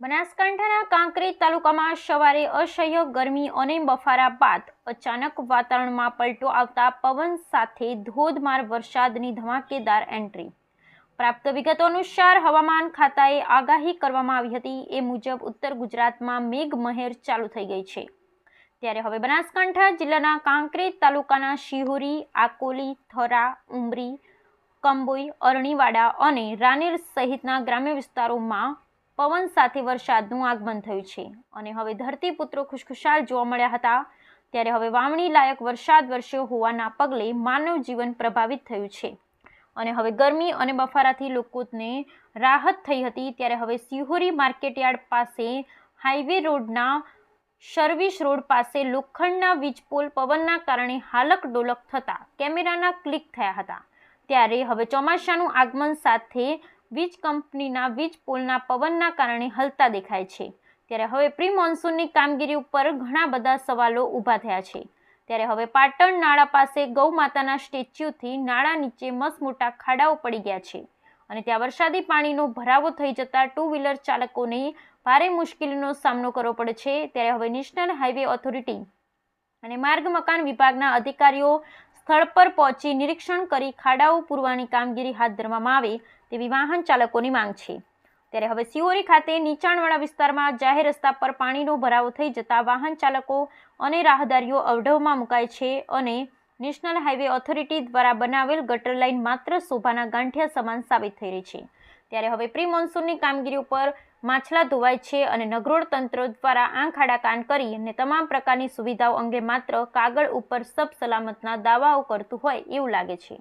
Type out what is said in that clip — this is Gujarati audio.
બનાસકાંઠાના કાંકરેજ તાલુકામાં સવારે અસહ્ય ગરમી અને બફારા બાદ અચાનક વાતાવરણમાં પલટો આવતા પવન સાથે ધોધમાર વરસાદની ધમાકેદાર એન્ટ્રી. પ્રાપ્ત વિગતો અનુસાર હવામાન ખાતાએ આગાહી કરવામાં આવી હતી. એ મુજબ ઉત્તર ગુજરાતમાં મેઘમહેર ચાલુ થઈ ગઈ છે. ત્યારે હવે બનાસકાંઠા જિલ્લાના કાંકરેજ તાલુકાના શિહોરી, આકોલી, થરા, ઉમરી, કંબોઈ, અરણીવાડા અને રાનેર સહિતના ગ્રામ્ય વિસ્તારોમાં પવન સાથે વરસાદનું આગમન થયું છે. અને હવે ધરતીપુત્રો ખુશખુશાલ જોવા મળ્યા હતા. ત્યારે હવે વાવણી લાયક વરસાદ વરસ્યો હોવાના પગલે માનવ જીવન પ્રભાવિત થયું છે. અને હવે ગરમી અને બફારાથી લોકોને રાહત થઈ હતી. ત્યારે હવે સિહોરી માર્કેટયાર્ડ પાસે હાઈવે રોડના સર્વિસ રોડ પાસે લોખંડના વીજપોલ પવનના કારણે હાલક ડોલક થતા કેમેરાના ક્લિક થયા હતા. ત્યારે હવે ચોમાસાનું આગમન સાથે વીજ કંપનીના વીજ પોલના પવનના કારણે હલતા દેખાય છે. ત્યારે હવે પ્રી મોન્સૂનની કામગીરી ઉપર ઘણા બધા સવાલો ઊભા થયા છે. ત્યારે હવે પાટણ નાળા પાસે ગૌ માતાના સ્ટેચ્યુથી નાળા નીચે મસમોટા ખાડાઓ પડી ગયા છે અને ત્યાં વરસાદી પાણીનો ભરાવો થઈ જતા ટુ વ્હીલર ચાલકોને ભારે મુશ્કેલીનો સામનો કરવો પડે છે. ત્યારે હવે નેશનલ હાઈવે ઓથોરિટી અને માર્ગ મકાન વિભાગના અધિકારીઓ સ્થળ પર પહોંચી નિરીક્ષણ કરી ખાડાઓ પૂરવાની કામગીરી હાથ ધરવામાં આવે તેવી વાહન ચાલકોની માંગ છે. ત્યારે હવે સિયોરી ખાતે નીચાણવાળા વિસ્તારમાં જાહેર રસ્તા પર પાણીનો ભરાવો થઈ જતા વાહન ચાલકો અને રાહદારીઓ અવઢવમાં મુકાય છે અને નેશનલ હાઈવે ઓથોરિટી દ્વારા બનાવેલ ગટર લાઇન માત્ર શોભાના ગાંઠિયા સમાન સાબિત થઈ રહી છે. ત્યારે હવે પ્રી મોન્સૂનની કામગીરી ઉપર માછલા ધોવાય છે અને નગરોળ તંત્ર દ્વારા આંખ કાન કરી અને તમામ પ્રકારની સુવિધાઓ અંગે માત્ર કાગળ ઉપર સબ સલામતના દાવાઓ કરતું હોય એવું લાગે છે.